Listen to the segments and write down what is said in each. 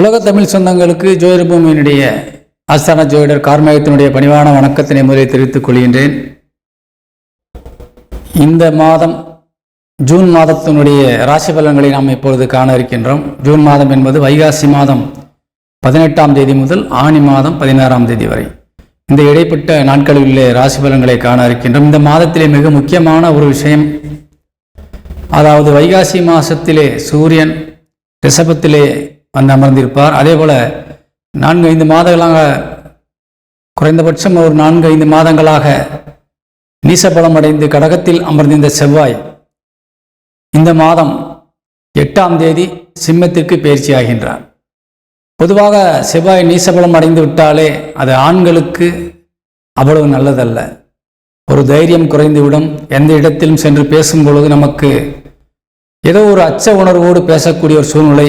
உலக தமிழ் சொந்தங்களுக்கு ஜோதிட பூமியினுடைய ஆஸ்தான ஜோதிடர் கார்மேகத்தினுடைய பணிவான வணக்கத்தினை முதலில் தெரிவித்துக் கொள்கின்றேன். இந்த மாதம் ஜூன் மாதத்தினுடைய ராசி பலன்களை நாம் இப்பொழுது காண இருக்கின்றோம். ஜூன் மாதம் என்பது வைகாசி மாதம் பதினெட்டாம் தேதி முதல் ஆணி மாதம் பதினாறாம் தேதி வரை. இந்த இடைப்பட்ட நாட்களில் உள்ள ராசி பலன்களை காண இருக்கின்றோம். இந்த மாதத்திலே மிக முக்கியமான ஒரு விஷயம் அதாவது வைகாசி மாதத்திலே சூரியன் ரிஷபத்திலே வந்து அமர்ந்திருப்பார். அதே போல் நான்கு ஐந்து மாதங்களாக குறைந்தபட்சம் ஒரு நான்கு ஐந்து மாதங்களாக நீசபலம் அடைந்து கடகத்தில் அமர்ந்திருந்த செவ்வாய் இந்த மாதம் எட்டாம் தேதி சிம்மத்திற்கு பயிற்சியாகின்றார் பொதுவாக செவ்வாய் நீசபலம் அடைந்து விட்டாலே அது ஆண்களுக்கு அவ்வளவு நல்லதல்ல. ஒரு தைரியம் குறைந்துவிடும் எந்த இடத்திலும் சென்று பேசும் பொழுது நமக்கு ஏதோ ஒரு அச்ச உணர்வோடு பேசக்கூடிய ஒரு சூழ்நிலை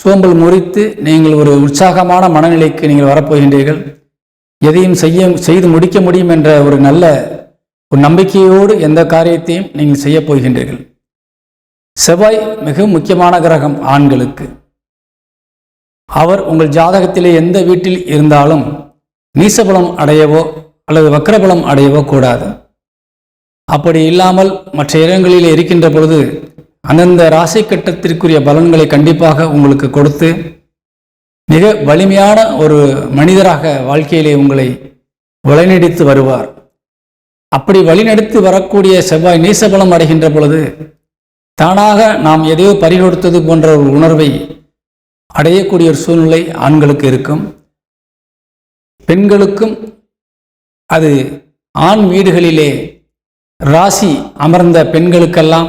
சோம்பல் முறித்து நீங்கள் ஒரு உற்சாகமான மனநிலைக்கு நீங்கள் வரப்போகின்றீர்கள். எதையும் செய்ய செய்து முடிக்க முடியும் என்ற ஒரு நல்ல ஒரு நம்பிக்கையோடு எந்த காரியத்தையும் நீங்கள் செய்யப் போகின்றீர்கள். செவ்வாய் மிக முக்கியமான கிரகம் ஆண்களுக்கு. அவர் உங்கள் ஜாதகத்திலே எந்த வீட்டில் இருந்தாலும் நீசபலம் அடையவோ அல்லது வக்கரபலம் அடையவோ கூடாது. அப்படி இல்லாமல் மற்ற இடங்களில் இருக்கின்ற பொழுது அந்தந்த ராசி கட்டத்திற்குரிய பலன்களை கண்டிப்பாக உங்களுக்கு கொடுத்து மிக வலிமையான ஒரு மனிதராக வாழ்க்கையிலே உங்களை வழிநடித்து வருவார். அப்படி வழிநடித்து வரக்கூடிய செவ்வாய் நீசபலம் அடைகின்ற பொழுது தானாக நாம் எதையோ பறிகொடுத்தது போன்ற ஒரு உணர்வை அடையக்கூடிய ஒரு சூழ்நிலை ஆண்களுக்கு இருக்கும். பெண்களுக்கும் அது ஆண் வீடுகளிலே ராசி அமர்ந்த பெண்களுக்கெல்லாம்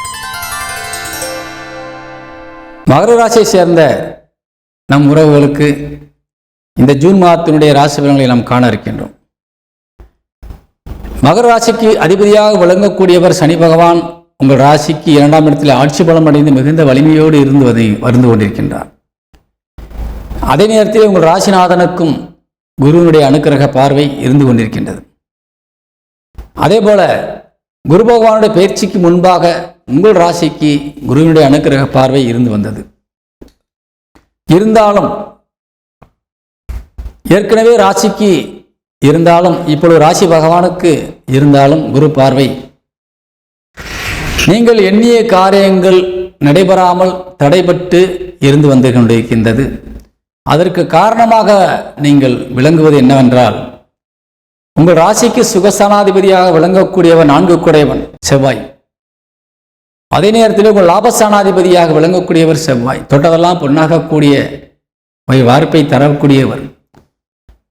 மகர ராசியை சேர்ந்த நம் உறவுகளுக்கு இந்த ஜூன் மாதத்தினுடைய ராசி பலன்களை நாம் காண இருக்கின்றோம். மகர ராசிக்கு அதிபதியாக விளங்கக்கூடியவர் சனி பகவான் உங்கள் ராசிக்கு இரண்டாம் இடத்தில் ஆட்சி பலம் அடைந்து மிகுந்த வலிமையோடு இருந்து வதை வருந்து கொண்டிருக்கின்றார். அதே நேரத்தில் உங்கள் ராசிநாதனுக்கும் குருவினுடைய அனுக்கிரக பார்வை இருந்து கொண்டிருக்கின்றது. அதே போல குரு பகவானுடைய பயிற்சிக்கு முன்பாக உங்கள் ராசிக்கு குருவினுடைய அனுக்கிரக பார்வை இருந்து வந்தது. இருந்தாலும் ஏற்கனவே ராசிக்கு இருந்தாலும் இப்பொழுது ராசி பகவானுக்கு இருந்தாலும் குரு பார்வை. நீங்கள் எண்ணிய காரியங்கள் நடைபெறாமல் தடைபட்டு இருந்து வந்து கொண்டிருக்கின்றது அதற்கு காரணமாக நீங்கள் விளங்குவது என்னவென்றால் உங்கள் ராசிக்கு சுகசனாதிபதியாக விளங்கக்கூடியவன் நான்கு குடையவன் செவ்வாய். அதே நேரத்தில் உங்கள் லாபஸ்தானாதிபதியாக விளங்கக்கூடியவர் செவ்வாய். தொட்டதெல்லாம் பொன்னாகக்கூடிய ஒரு வார்ப்பை தரக்கூடியவர்.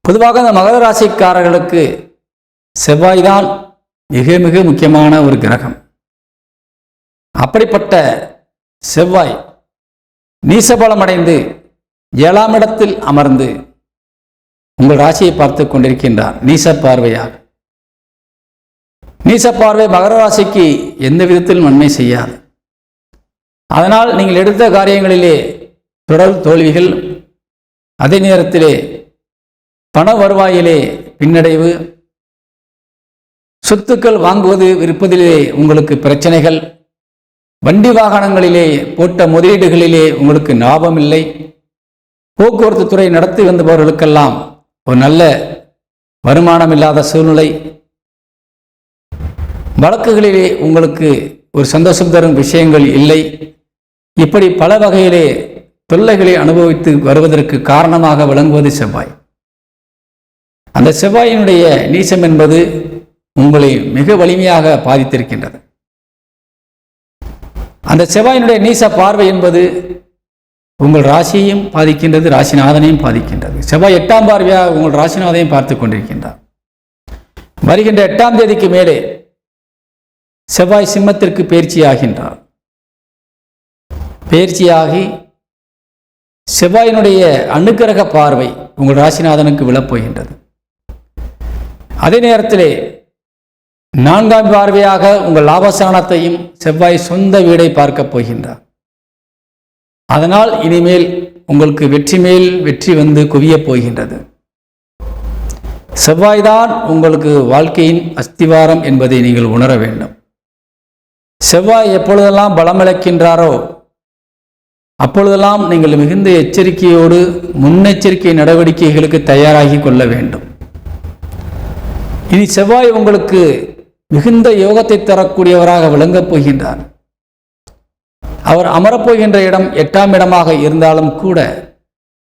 பொதுவாக இந்த மகர ராசிக்காரர்களுக்கு செவ்வாய் தான் மிக மிக முக்கியமான ஒரு கிரகம். அப்படிப்பட்ட செவ்வாய் நீசபலம் அடைந்து ஏழாம் இடத்தில் அமர்ந்து உங்கள் ராசியை பார்த்து கொண்டிருக்கின்றார். நீச பார்வையாக. நீச பார்வை மகர ராசிக்கு எந்த விதத்திலும் நன்மை செய்யாது. அதனால் நீங்கள் எடுத்த காரியங்களிலே தொடர் தோல்விகள் அதே நேரத்திலே பண வருவாயிலே பின்னடைவு சொத்துக்கள் வாங்குவது விற்பதிலே உங்களுக்கு பிரச்சனைகள் வண்டி வாகனங்களிலே போட்ட முதலீடுகளிலே உங்களுக்கு லாபம் இல்லை போக்குவரத்து துறை நடத்தி வந்தவர்களுக்கெல்லாம் ஒரு நல்ல வருமானம் இல்லாத சூழ்நிலை. வழக்குகளிலே உங்களுக்கு ஒரு சந்தோஷம் தரும் விஷயங்கள் இல்லை. இப்படி பல வகையிலே தொல்லைகளை அனுபவித்து வருவதற்கு காரணமாக விளங்குவது செவ்வாய். அந்த செவ்வாயினுடைய நீசம் என்பது உங்களை மிக வலிமையாக பாதித்திருக்கின்றது. அந்த செவ்வாயினுடைய நீச பார்வை என்பது உங்கள் ராசியையும் பாதிக்கின்றது ராசிநாதனையும் பாதிக்கின்றது. செவ்வாய் எட்டாம் பார்வையாக உங்கள் ராசிநாதையும் பார்த்து கொண்டிருக்கின்றார். வருகின்ற எட்டாம் தேதிக்கு மேலே செவ்வாய் சிம்மத்திற்கு பயிற்சியாகின்றார் பயிற்சியாகி செவ்வாயினுடைய அனுக்கிரக பார்வை உங்கள் ராசிநாதனுக்கு விழப்போகின்றது. அதே நேரத்திலே நான்காம் பார்வையாக உங்கள் லாபஸ்தானத்தையும் செவ்வாய் சொந்த வீடை பார்க்கப் போகின்றார். அதனால் இனிமேல் உங்களுக்கு வெற்றி மேல் வெற்றி வந்து குவியப் போகின்றது. செவ்வாய்தான் உங்களுக்கு வாழ்க்கையின் அஸ்திவாரம் என்பதை நீங்கள் உணர வேண்டும். செவ்வாய் எப்பொழுதெல்லாம் பலமிழக்கின்றாரோ அப்பொழுதெல்லாம் நீங்கள் மிகுந்த எச்சரிக்கையோடு முன்னெச்சரிக்கை நடவடிக்கைகளுக்கு தயாராகி கொள்ள வேண்டும். இனி செவ்வாய் உங்களுக்கு மிகுந்த யோகத்தை தரக்கூடியவராக விளங்கப் போகின்றார். அவர் அமரப்போகின்ற இடம் எட்டாம் இடமாக இருந்தாலும் கூட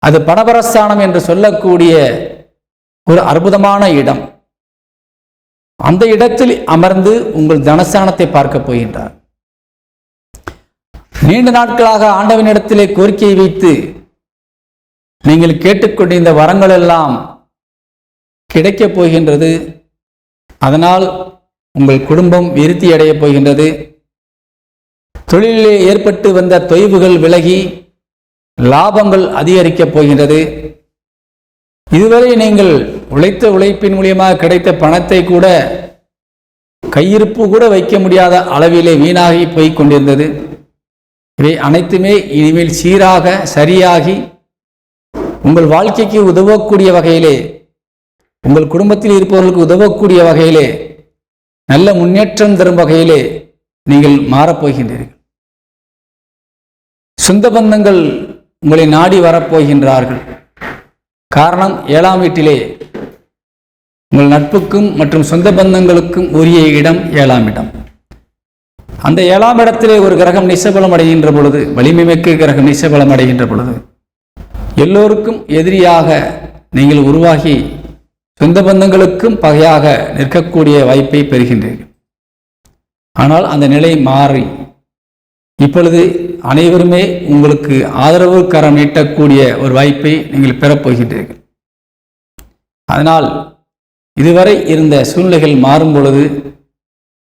அது பணபரஸ்தானம் என்று சொல்லக்கூடிய ஒரு அற்புதமான இடம். அந்த இடத்தில் அமர்ந்து உங்கள் தனஸ்தானத்தை பார்க்க போகின்றார். நீண்ட நாட்களாக ஆண்டவனிடத்திலே கோரிக்கையை வைத்து நீங்கள் கேட்டுக்கொண்டிருந்த வரங்கள் எல்லாம் கிடைக்கப் போகின்றது. அதனால் உங்கள் குடும்பம் விருத்தி அடையப் போகின்றது. தொழிலிலே ஏற்பட்டு வந்த தொய்வுகள் விலகி லாபங்கள் அதிகரிக்கப் போகின்றது. இதுவரை நீங்கள் உழைத்த உழைப்பின் மூலியமாக கிடைத்த பணத்தை கூட கையிருப்பு கூட வைக்க முடியாத அளவிலே வீணாகி போய் கொண்டிருந்தது. இவை அனைத்துமே இனிமேல் சீராக சரியாகி உங்கள் வாழ்க்கைக்கு உதவக்கூடிய வகையிலே உங்கள் குடும்பத்தில் இருப்பவர்களுக்கு உதவக்கூடிய வகையிலே நல்ல முன்னேற்றம் தரும் வகையிலே நீங்கள் மாறப்போகின்றீர்கள் சொந்த பந்தங்கள் உங்களை நாடி வரப்போகின்றார்கள் காரணம் ஏழாம் வீட்டிலே. உங்கள் நட்புக்கும் மற்றும் சொந்த பந்தங்களுக்கும் உரிய இடம் ஏழாம் இடம். அந்த ஏழாம் இடத்திலே ஒரு கிரகம் நிசபலம் அடைகின்ற பொழுது வலிமை மிக்க கிரகம் நிசபலம் அடைகின்ற பொழுது எல்லோருக்கும் எதிரியாக நீங்கள் உருவாகி சொந்த பந்தங்களுக்கும் பகையாக நிற்கக்கூடிய வாய்ப்பை பெறுகின்றீர்கள். ஆனால் அந்த நிலை மாறி இப்பொழுது அனைவருமே உங்களுக்கு ஆதரவு கரம் நீட்டக்கூடிய ஒரு வாய்ப்பை நீங்கள் பெறப்போகின்றீர்கள் அதனால் இதுவரை இருந்த சூழ்நிலைகள் மாறும் பொழுது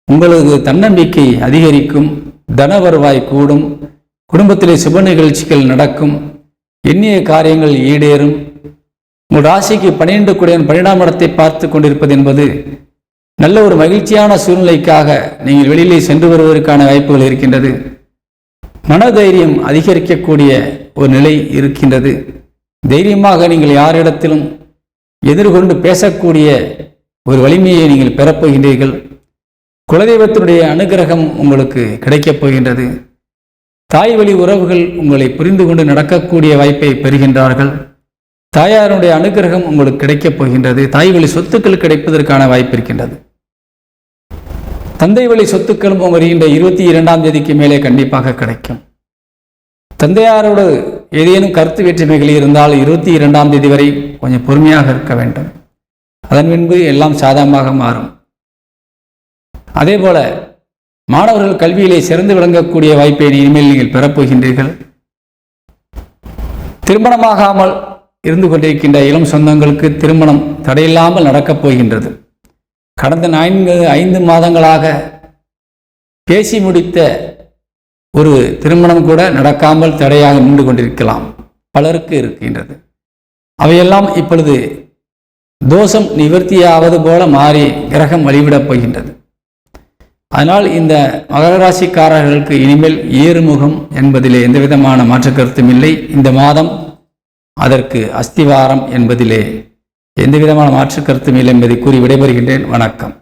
உங்களது தன்னம்பிக்கை அதிகரிக்கும் தன வருவாய் கூடும் குடும்பத்திலே சுப நிகழ்ச்சிகள் நடக்கும் எண்ணிய காரியங்கள் ஈடேறும் உங்கள் ராசிக்கு பன்னிரண்டு குடையன் பன்னிரெண்டாம் இடத்தை பார்த்து கொண்டிருப்பது என்பது நல்ல ஒரு மகிழ்ச்சியான சூழ்நிலைக்காக நீங்கள் வெளியிலே சென்று வருவதற்கான வாய்ப்புகள் இருக்கின்றது. மனதைரியம் அதிகரிக்கக்கூடிய ஒரு நிலை இருக்கின்றது. தைரியமாக நீங்கள் யாரிடத்திலும் எதிர்கொண்டு பேசக்கூடிய ஒரு வலிமையை நீங்கள் பெறப்போகின்றீர்கள் குலதெய்வத்தினுடைய அனுகிரகம் உங்களுக்கு கிடைக்கப் போகின்றது. தாய் வழி உறவுகள் உங்களை புரிந்து கொண்டு நடக்கக்கூடிய வாய்ப்பை பெறுகின்றார்கள். தாயாருடைய அனுகிரகம் உங்களுக்கு கிடைக்கப் போகின்றது. தாய் வழி சொத்துக்கள் கிடைப்பதற்கான வாய்ப்பு இருக்கின்றது. தந்தை வழி சொத்துக்களும் வருகின்ற இருபத்தி இரண்டாம் தேதிக்கு மேலே கண்டிப்பாக கிடைக்கும். தந்தையாரோடு ஏதேனும் கருத்து வேற்றுமைகள் இருந்தால் இருபத்தி இரண்டாம் தேதி வரை கொஞ்சம் பொறுமையாக இருக்க வேண்டும். அதன் பின்பு எல்லாம் சாதகமாக மாறும். அதே போல மாணவர்கள் கல்வியிலே சிறந்து விளங்கக்கூடிய வாய்ப்பை இனிமேல் நீங்கள் பெறப்போகின்றீர்கள் திருமணமாகாமல் இருந்து கொண்டிருக்கின்ற இளம் சொந்தங்களுக்கு திருமணம் தடையில்லாமல் நடக்கப் போகின்றது. கடந்த நான்கு ஐந்து மாதங்களாக பேசி முடித்த ஒரு திருமணம் கூட நடக்காமல் தடையாக நின்று கொண்டிருக்கலாம். பலருக்கு இருக்கின்றது. அவையெல்லாம் இப்பொழுது தோஷம் நிவர்த்தியாவது போல மாறி கிரகம் வழிவிடப் போகின்றது. அதனால் இந்த மகர ராசிக்காரர்களுக்கு இனிமேல் ஏறுமுகம் என்பதிலே எந்த விதமான மாற்று கருத்தும் இல்லை. இந்த மாதம் அதற்கு அஸ்திவாரம் என்பதிலே எந்த விதமான மாற்று கருத்தும் இல்லை என்பதை கூறி விடைபெறுகின்றேன். வணக்கம்.